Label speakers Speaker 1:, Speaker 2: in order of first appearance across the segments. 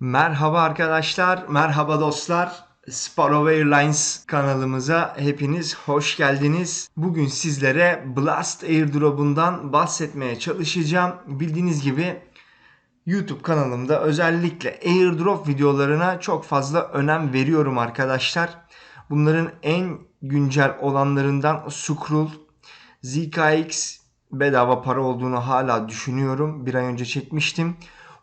Speaker 1: Merhaba arkadaşlar, merhaba dostlar. Sparrow Airlines kanalımıza hepiniz hoş geldiniz. Bugün sizlere Blast Airdrop'undan bahsetmeye çalışacağım. Bildiğiniz gibi YouTube kanalımda özellikle airdrop videolarına çok fazla önem veriyorum arkadaşlar. Bunların en güncel olanlarından Scroll, ZKX bedava para olduğunu hala düşünüyorum. Bir ay önce çekmiştim.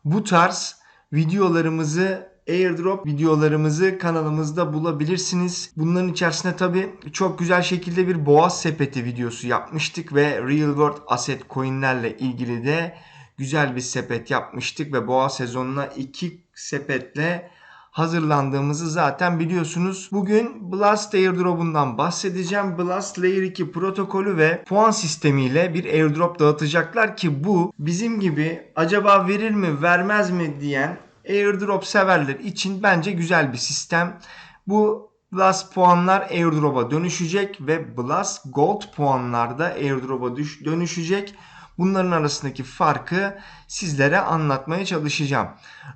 Speaker 1: Bu tarz videolarımızı airdrop videolarımızı kanalımızda bulabilirsiniz. Bunların içerisinde tabi çok güzel şekilde bir boğaz sepeti videosu yapmıştık ve real world asset coinlerle ilgili de güzel bir sepet yapmıştık ve boğa sezonuna iki sepetle hazırlandığımızı zaten biliyorsunuz. Bugün Blast Airdrop'undan bahsedeceğim. Blast Layer 2 protokolü ve puan sistemiyle bir airdrop dağıtacaklar ki bu bizim gibi acaba verir mi vermez mi diyen airdrop severler için bence güzel bir sistem. Bu Blast puanlar airdrop'a dönüşecek ve Blast Gold puanlar da airdrop'a dönüşecek. Bunların arasındaki farkı sizlere anlatmaya çalışacağım.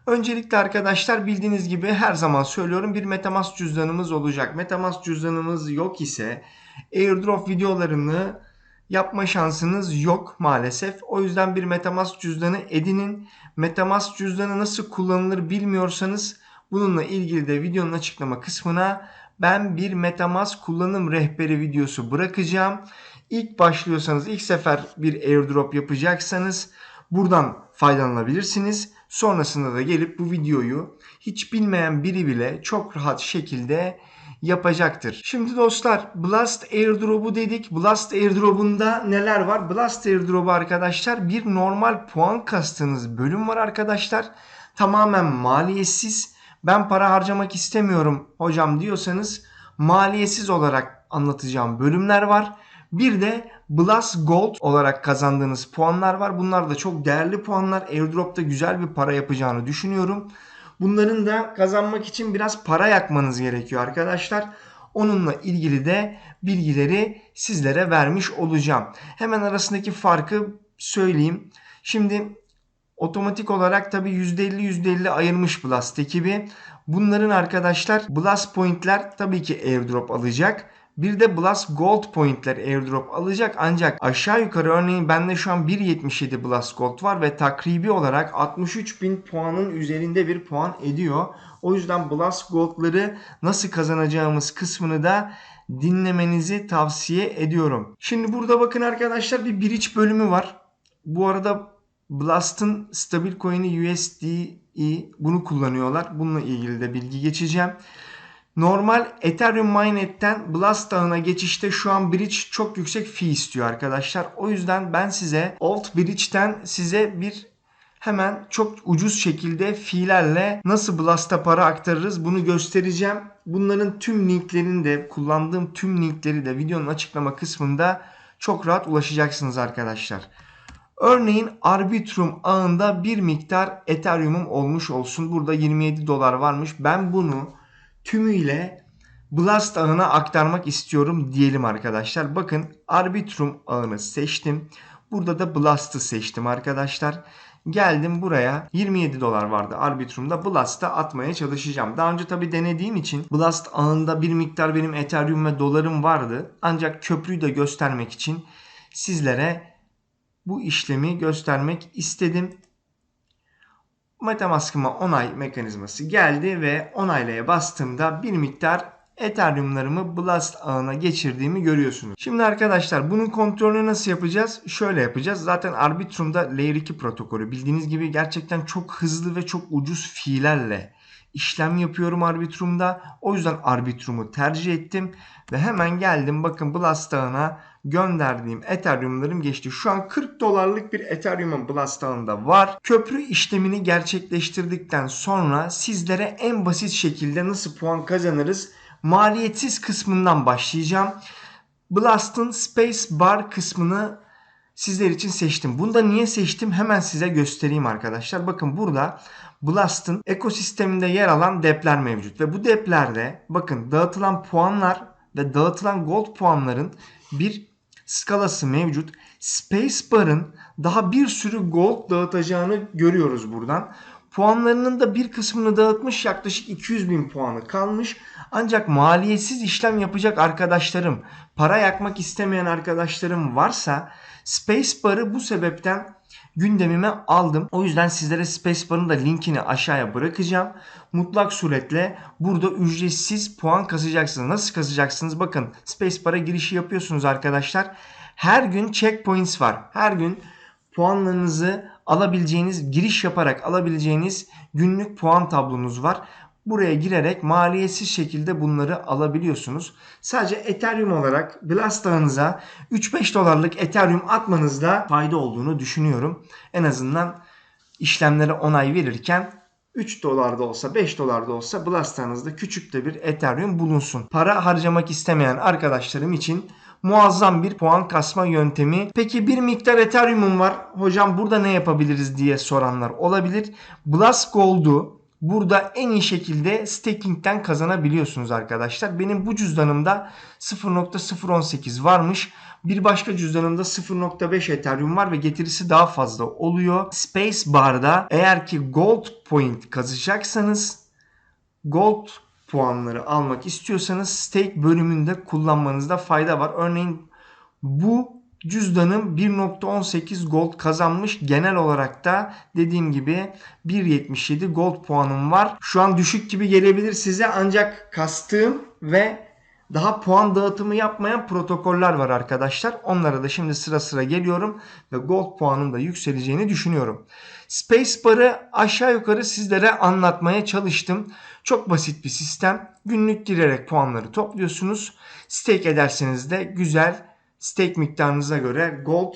Speaker 1: Öncelikle arkadaşlar bildiğiniz gibi her zaman söylüyorum bir Metamask cüzdanımız olacak. Metamask cüzdanımız yok ise airdrop videolarını yapma şansınız yok maalesef. O yüzden bir Metamask cüzdanı edinin. Metamask cüzdanı nasıl kullanılır bilmiyorsanız bununla ilgili de videonun açıklama kısmına ben bir Metamask kullanım rehberi videosu bırakacağım. İlk başlıyorsanız ilk sefer bir airdrop yapacaksanız buradan faydalanabilirsiniz. Sonrasında da gelip bu videoyu hiç bilmeyen biri bile çok rahat şekilde yapacaktır. Şimdi dostlar Blast Airdrop'u dedik. Blast Airdrop'unda neler var? Blast Airdrop'u arkadaşlar bir normal puan kastığınız bölüm var arkadaşlar. Tamamen maliyetsiz. Ben para harcamak istemiyorum hocam diyorsanız maliyetsiz olarak anlatacağım bölümler var. Bir de Blast Gold olarak kazandığınız puanlar var. Bunlar da çok değerli puanlar. Airdrop'ta güzel bir para yapacağını düşünüyorum. Bunların da kazanmak için biraz para yakmanız gerekiyor arkadaşlar. Onunla ilgili de bilgileri sizlere vermiş olacağım. Hemen arasındaki farkı söyleyeyim. Şimdi otomatik olarak tabi %50 %50 ayırmış Blast ekibi. Bunların arkadaşlar Blast Point'ler tabii ki airdrop alacak. Bir de Blast Gold Point'ler airdrop alacak ancak aşağı yukarı örneğin bende şu an 1.77 Blast Gold var ve takribi olarak 63.000 puanın üzerinde bir puan ediyor. O yüzden Blast Gold'ları nasıl kazanacağımız kısmını da dinlemenizi tavsiye ediyorum. Şimdi burada bakın arkadaşlar bir bridge bölümü var. Bu arada Blast'ın stabil coin'i USDE bunu kullanıyorlar. Bununla ilgili de bilgi geçeceğim. Normal Ethereum Mainnet'ten Blast ağına geçişte şu an Bridge çok yüksek fee istiyor arkadaşlar. O yüzden ben size Alt Bridge'ten size bir hemen çok ucuz şekilde fiillerle nasıl Blast'a para aktarırız bunu göstereceğim. Bunların tüm linklerini de kullandığım tüm linkleri de videonun açıklama kısmında çok rahat ulaşacaksınız arkadaşlar. Örneğin Arbitrum ağında bir miktar Ethereum'um olmuş olsun. Burada 27 dolar varmış. Ben bunu tümüyle Blast ağına aktarmak istiyorum diyelim arkadaşlar. Bakın Arbitrum ağını seçtim. Burada da Blast'ı seçtim arkadaşlar. Geldim buraya 27 dolar vardı Arbitrum'da Blast'a atmaya çalışacağım. Daha önce tabi denediğim için Blast ağında bir miktar benim Ethereum ve dolarım vardı. Ancak köprüyü de göstermek için sizlere bu işlemi göstermek istedim. Metamask'ıma onay mekanizması geldi ve onaylaya bastığımda bir miktar Ethereum'larımı Blast ağına geçirdiğimi görüyorsunuz. Şimdi arkadaşlar bunun kontrolünü nasıl yapacağız? Şöyle yapacağız. Zaten Arbitrum'da Layer 2 protokolü bildiğiniz gibi gerçekten çok hızlı ve çok ucuz fiillerle işlem yapıyorum Arbitrum'da. O yüzden Arbitrum'u tercih ettim ve hemen geldim bakın Blast ağına gönderdiğim Ethereum'larım geçti. Şu an 40 dolarlık bir Ethereum'un Blast ağında var. Köprü işlemini gerçekleştirdikten sonra sizlere en basit şekilde nasıl puan kazanırız maliyetsiz kısmından başlayacağım. Blast'ın Space Bar kısmını sizler için seçtim. Bunu da niye seçtim hemen size göstereyim arkadaşlar. Bakın burada Blast'ın ekosisteminde yer alan depler mevcut. Ve bu deplerde bakın dağıtılan puanlar ve dağıtılan gold puanların bir skalası mevcut. Spacebar'ın daha bir sürü gold dağıtacağını görüyoruz buradan. Puanlarının da bir kısmını dağıtmış yaklaşık 200 bin puanı kalmış. Ancak maliyetsiz işlem yapacak arkadaşlarım, para yakmak istemeyen arkadaşlarım varsa Spacebar'ı bu sebepten gündemime aldım. O yüzden sizlere Spacebar'ın da linkini aşağıya bırakacağım. Mutlak suretle burada ücretsiz puan kasacaksınız. Nasıl kasacaksınız? Bakın Spacebar'a girişi yapıyorsunuz arkadaşlar. Her gün checkpoints var. Her gün puanlarınızı alabileceğiniz, giriş yaparak alabileceğiniz günlük puan tablonuz var. Buraya girerek maliyetsiz şekilde bunları alabiliyorsunuz. Sadece Ethereum olarak Blast ağınıza 3-5 dolarlık Ethereum atmanızda fayda olduğunu düşünüyorum. En azından işlemlere onay verirken 3 dolar da olsa 5 dolar da olsa Blast'ınızda küçük de bir Ethereum bulunsun. Para harcamak istemeyen arkadaşlarım için muazzam bir puan kasma yöntemi. Peki bir miktar Ethereum'um var. Hocam burada ne yapabiliriz diye soranlar olabilir. Blast Gold'u burada en iyi şekilde staking'den kazanabiliyorsunuz arkadaşlar. Benim bu cüzdanımda 0.018 varmış. Bir başka cüzdanımda 0.5 Ethereum var ve getirisi daha fazla oluyor. Space Bar'da eğer ki Gold Point kazacaksanız Gold puanları almak istiyorsanız stake bölümünde kullanmanızda fayda var. Örneğin bu cüzdanım 1.18 gold kazanmış. Genel olarak da dediğim gibi 1.77 gold puanım var. Şu an düşük gibi gelebilir size ancak kastığım ve daha puan dağıtımı yapmayan protokoller var arkadaşlar. Onlara da şimdi sıra sıra geliyorum ve gold puanın da yükseleceğini düşünüyorum. Spacebar'ı aşağı yukarı sizlere anlatmaya çalıştım. Çok basit bir sistem. Günlük girerek puanları topluyorsunuz. Stake ederseniz de güzel stake miktarınıza göre gold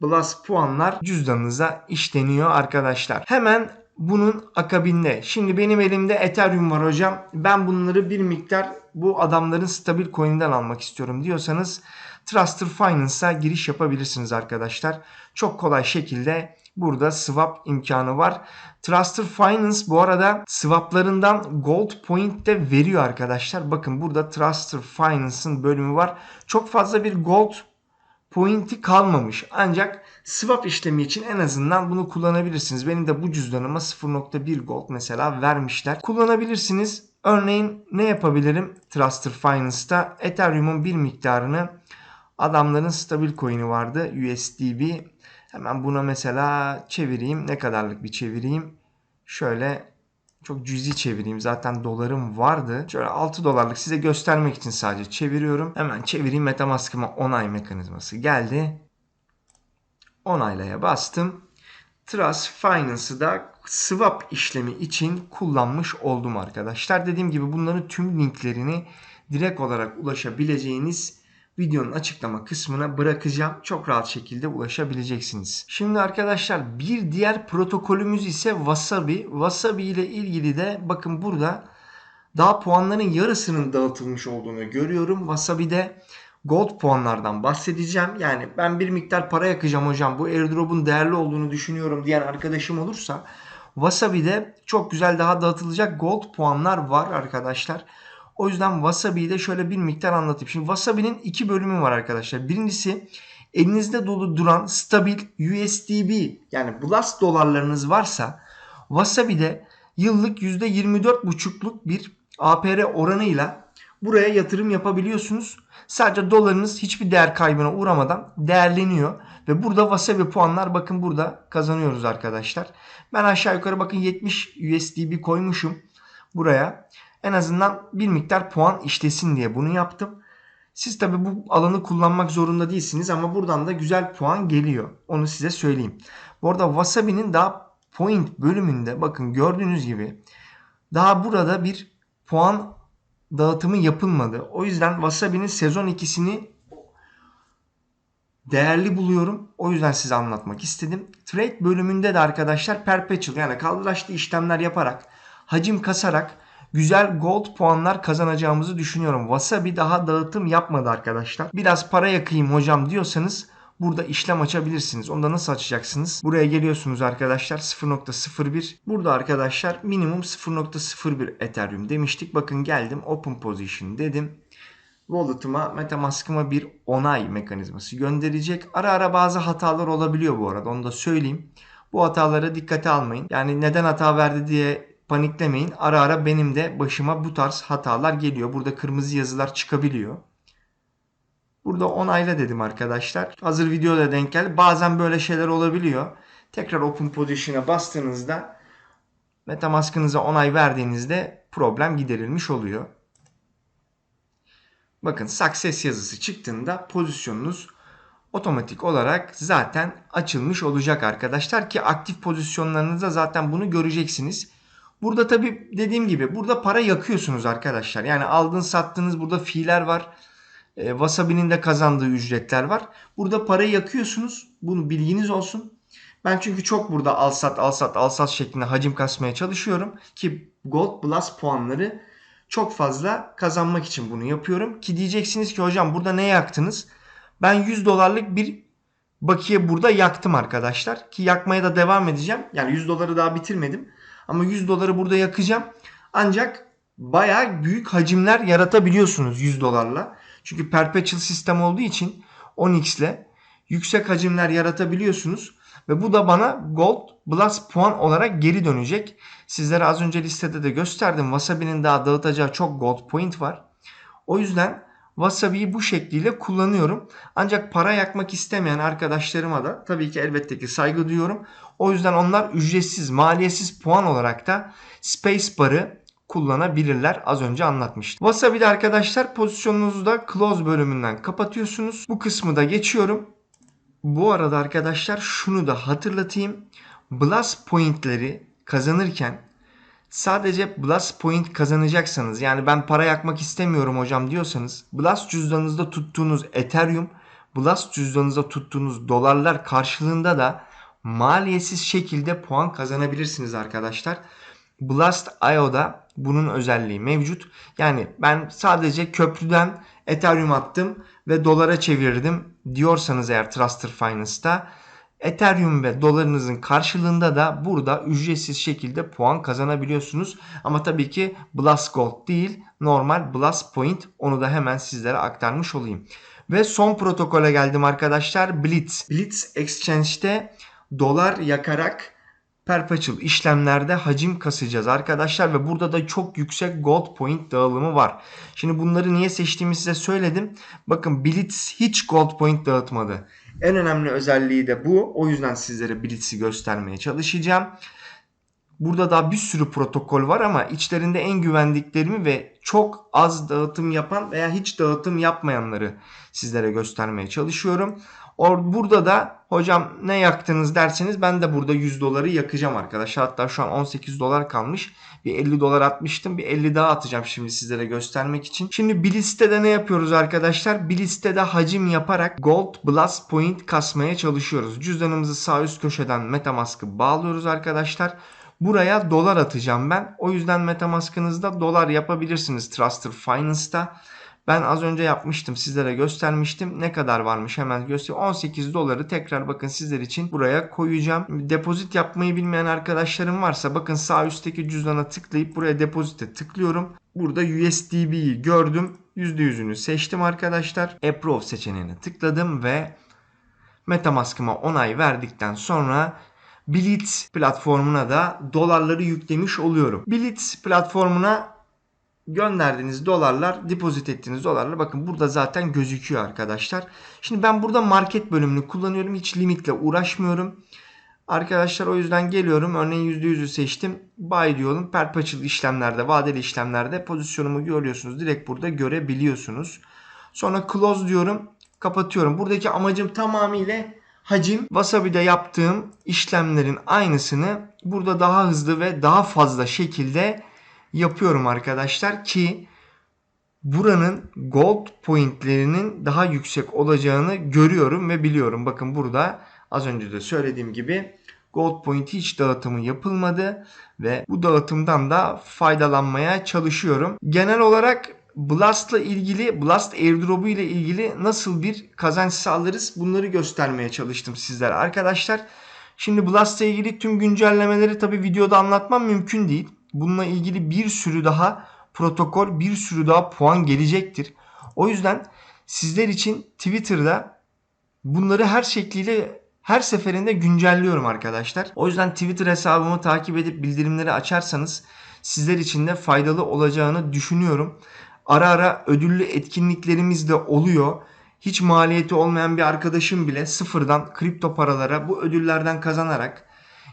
Speaker 1: plus puanlar cüzdanınıza işleniyor arkadaşlar. Hemen bunun akabinde. Şimdi benim elimde Ethereum var hocam. Ben bunları bir miktar bu adamların stabil coin'den almak istiyorum diyorsanız Truster Finance'a giriş yapabilirsiniz arkadaşlar. Çok kolay şekilde burada swap imkanı var. Truster Finance bu arada swaplarından gold point de veriyor arkadaşlar. Bakın burada Truster Finance'ın bölümü var. Çok fazla bir gold pointi kalmamış. Ancak swap işlemi için en azından bunu kullanabilirsiniz. Benim de bu cüzdanıma 0.1 gold mesela vermişler. Kullanabilirsiniz. Örneğin ne yapabilirim Truster Finance'da? Ethereum'un bir miktarını adamların stabil coin'i vardı USDB. Hemen buna mesela çevireyim. Ne kadarlık bir çevireyim? Şöyle çok cüzi çevireyim. Zaten dolarım vardı. Şöyle 6 dolarlık size göstermek için sadece çeviriyorum. Hemen çevireyim. Metamask'ıma onay mekanizması geldi. Onaylaya bastım. Trust Finance'ı da swap işlemi için kullanmış oldum arkadaşlar. Dediğim gibi bunların tüm linklerini direkt olarak ulaşabileceğiniz videonun açıklama kısmına bırakacağım. Çok rahat şekilde ulaşabileceksiniz. Şimdi arkadaşlar bir diğer protokolümüz ise Wasabi. Wasabi ile ilgili de bakın burada daha puanların yarısının dağıtılmış olduğunu görüyorum. Wasabi'de gold puanlardan bahsedeceğim. Yani ben bir miktar para yakacağım hocam bu airdrop'un değerli olduğunu düşünüyorum diyen arkadaşım olursa Wasabi'de çok güzel daha dağıtılacak gold puanlar var arkadaşlar. O yüzden Wasabi'yi de şöyle bir miktar anlatayım. Şimdi Wasabi'nin iki bölümü var arkadaşlar. Birincisi elinizde dolu duran stabil USDB yani Blast dolarlarınız varsa Wasabi'de yıllık %24,5'luk bir APR oranıyla buraya yatırım yapabiliyorsunuz. Sadece dolarınız hiçbir değer kaybına uğramadan değerleniyor. Ve burada Wasabi puanlar bakın burada kazanıyoruz arkadaşlar. Ben aşağı yukarı bakın 70 USDB koymuşum buraya. En azından bir miktar puan işlesin diye bunu yaptım. Siz tabi bu alanı kullanmak zorunda değilsiniz ama buradan da güzel puan geliyor. Onu size söyleyeyim. Bu arada Wasabi'nin daha point bölümünde bakın gördüğünüz gibi daha burada bir puan dağıtımı yapılmadı. O yüzden Wasabi'nin sezon ikisini değerli buluyorum. O yüzden size anlatmak istedim. Trade bölümünde de arkadaşlar perpetual yani kaldıraçlı işlemler yaparak hacim kasarak güzel gold puanlar kazanacağımızı düşünüyorum. Wasabi daha dağıtım yapmadı arkadaşlar. Biraz para yakayım hocam diyorsanız burada işlem açabilirsiniz. Onda nasıl açacaksınız? Buraya geliyorsunuz arkadaşlar 0.01. Burada arkadaşlar minimum 0.01 Ethereum demiştik. Bakın geldim open position dedim. Wallet'ıma, Metamask'ıma bir onay mekanizması gönderecek. Ara ara bazı hatalar olabiliyor bu arada onu da söyleyeyim. Bu hataları dikkate almayın. Yani neden hata verdi diye paniklemeyin. Ara ara benim de başıma bu tarz hatalar geliyor. Burada kırmızı yazılar çıkabiliyor. Burada onayla dedim arkadaşlar. Hazır videoda denk geldi. Bazen böyle şeyler olabiliyor. Tekrar Open Position'a bastığınızda Metamask'ınıza onay verdiğinizde problem giderilmiş oluyor. Bakın success yazısı çıktığında pozisyonunuz otomatik olarak zaten açılmış olacak arkadaşlar ki aktif pozisyonlarınızda zaten bunu göreceksiniz. Burada tabi dediğim gibi burada para yakıyorsunuz arkadaşlar. Yani aldığınız sattığınız burada fiiller var. E, Wasabi'nin de kazandığı ücretler var. Burada parayı yakıyorsunuz. Bunu bilginiz olsun. Ben çünkü çok burada al sat al sat al sat şeklinde hacim kasmaya çalışıyorum. Ki Gold Plus puanları çok fazla kazanmak için bunu yapıyorum. Ki diyeceksiniz ki hocam burada ne yaktınız? Ben 100 dolarlık bir bakiye burada yaktım arkadaşlar. Ki yakmaya da devam edeceğim. Yani 100 doları daha bitirmedim. Ama 100 doları burada yakacağım. Ancak bayağı büyük hacimler yaratabiliyorsunuz 100 dolarla. Çünkü perpetual sistem olduğu için 10x ile yüksek hacimler yaratabiliyorsunuz. Ve bu da bana Gold Plus puan olarak geri dönecek. Sizlere az önce listede de gösterdim. Wasabi'nin daha dağıtacağı çok Gold Point var. O yüzden Wasabi'yi bu şekliyle kullanıyorum. Ancak para yakmak istemeyen arkadaşlarıma da tabii ki elbette ki saygı duyuyorum. O yüzden onlar ücretsiz, maliyetsiz puan olarak da Space Bar'ı kullanabilirler. Az önce anlatmıştım. Wasabi'de arkadaşlar pozisyonunuzu da close bölümünden kapatıyorsunuz. Bu kısmı da geçiyorum. Bu arada arkadaşlar şunu da hatırlatayım. Blast pointleri kazanırken sadece Blast point kazanacaksanız yani ben para yakmak istemiyorum hocam diyorsanız Blast cüzdanınızda tuttuğunuz Ethereum, Blast cüzdanınızda tuttuğunuz dolarlar karşılığında da maliyetsiz şekilde puan kazanabilirsiniz arkadaşlar. Blast IO'da bunun özelliği mevcut. Yani ben sadece köprüden Ethereum attım ve dolara çevirdim diyorsanız eğer Truster Finance'da Ethereum ve dolarınızın karşılığında da burada ücretsiz şekilde puan kazanabiliyorsunuz. Ama tabii ki Blast Gold değil normal Blast Point onu da hemen sizlere aktarmış olayım. Ve son protokole geldim arkadaşlar Blitz. Blitz Exchange'de dolar yakarak perpetual işlemlerde hacim kasacağız arkadaşlar ve burada da çok yüksek gold point dağılımı var. Şimdi bunları niye seçtiğimi size söyledim. Bakın Blitz hiç gold point dağıtmadı. En önemli özelliği de bu. O yüzden sizlere Blitz'i göstermeye çalışacağım. Burada daha bir sürü protokol var ama içlerinde en güvendiklerimi ve çok az dağıtım yapan veya hiç dağıtım yapmayanları sizlere göstermeye çalışıyorum. Or burada da hocam ne yaktınız derseniz ben de burada 100 doları yakacağım arkadaşlar. Hatta şu an 18 dolar kalmış. Bir 50 dolar atmıştım. Bir 50 daha atacağım şimdi sizlere göstermek için. Şimdi bir listede ne yapıyoruz arkadaşlar? Bir listede hacim yaparak Gold Blast Point kasmaya çalışıyoruz. Cüzdanımızı sağ üst köşeden Metamask'ı bağlıyoruz arkadaşlar. Buraya dolar atacağım ben. O yüzden Metamask'ınızda dolar yapabilirsiniz Truster Finance'da. Ben az önce yapmıştım sizlere göstermiştim. Ne kadar varmış hemen göster. 18 doları tekrar bakın sizler için buraya koyacağım. Depozit yapmayı bilmeyen arkadaşlarım varsa bakın sağ üstteki cüzdana tıklayıp buraya depozite tıklıyorum. Burada USDB'yi gördüm. %100'ünü seçtim arkadaşlar. Approve seçeneğine tıkladım ve Metamask'ıma onay verdikten sonra Blitz platformuna da dolarları yüklemiş oluyorum. Blitz platformuna gönderdiğiniz dolarlar, depozit ettiğiniz dolarlar bakın burada zaten gözüküyor arkadaşlar. Şimdi ben burada market bölümünü kullanıyorum. Hiç limitle uğraşmıyorum. Arkadaşlar o yüzden geliyorum. Örneğin %100'ü seçtim. Buy diyorum. Perpetual işlemlerde, vadeli işlemlerde pozisyonumu görüyorsunuz. Direkt burada görebiliyorsunuz. Sonra close diyorum. Kapatıyorum. Buradaki amacım tamamıyla hacim. Wasabi'de yaptığım işlemlerin aynısını burada daha hızlı ve daha fazla şekilde yapıyorum arkadaşlar ki buranın gold pointlerinin daha yüksek olacağını görüyorum ve biliyorum. Bakın burada az önce de söylediğim gibi gold point hiç dağıtımı yapılmadı ve bu dağıtımdan da faydalanmaya çalışıyorum. Genel olarak Blast'la ilgili, Blast airdrop'u ile ilgili nasıl bir kazanç sağlarız bunları göstermeye çalıştım sizlere arkadaşlar. Şimdi Blast'la ilgili tüm güncellemeleri tabi videoda anlatmam mümkün değil. Bununla ilgili bir sürü daha protokol, bir sürü daha puan gelecektir. O yüzden sizler için Twitter'da bunları her şekliyle her seferinde güncelliyorum arkadaşlar. O yüzden Twitter hesabımı takip edip bildirimleri açarsanız sizler için de faydalı olacağını düşünüyorum. Ara ara ödüllü etkinliklerimiz de oluyor. Hiç maliyeti olmayan bir arkadaşım bile sıfırdan kripto paralara bu ödüllerden kazanarak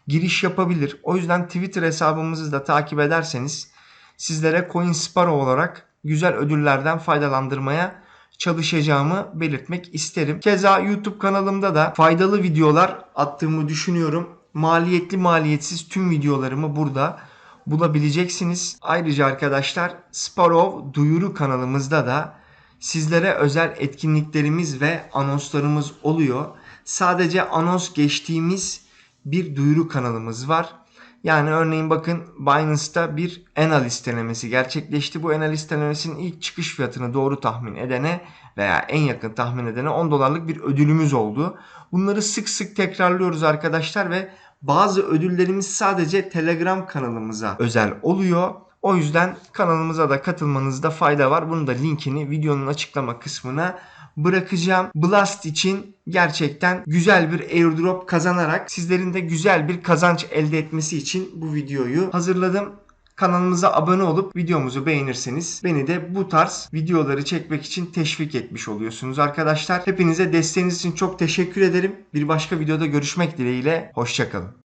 Speaker 1: giriş yapabilir. O yüzden Twitter hesabımızı da takip ederseniz sizlere CoinSparrow olarak güzel ödüllerden faydalandırmaya çalışacağımı belirtmek isterim. Keza YouTube kanalımda da faydalı videolar attığımı düşünüyorum. Maliyetli maliyetsiz tüm videolarımı burada bulabileceksiniz. Ayrıca arkadaşlar Sparrow duyuru kanalımızda da sizlere özel etkinliklerimiz ve anonslarımız oluyor. Sadece anons geçtiğimiz bir duyuru kanalımız var. Yani örneğin bakın Binance'ta bir ENA listelemesi gerçekleşti. Bu ENA listelemesinin ilk çıkış fiyatını doğru tahmin edene veya en yakın tahmin edene 10 dolarlık bir ödülümüz oldu. Bunları sık sık tekrarlıyoruz arkadaşlar ve bazı ödüllerimiz sadece Telegram kanalımıza özel oluyor. O yüzden kanalımıza da katılmanızda fayda var. Bunun da linkini videonun açıklama kısmına bırakacağım. Blast için gerçekten güzel bir airdrop kazanarak sizlerin de güzel bir kazanç elde etmesi için bu videoyu hazırladım. Kanalımıza abone olup videomuzu beğenirseniz beni de bu tarz videoları çekmek için teşvik etmiş oluyorsunuz arkadaşlar. Hepinize desteğiniz için çok teşekkür ederim. Bir başka videoda görüşmek dileğiyle. Hoşçakalın.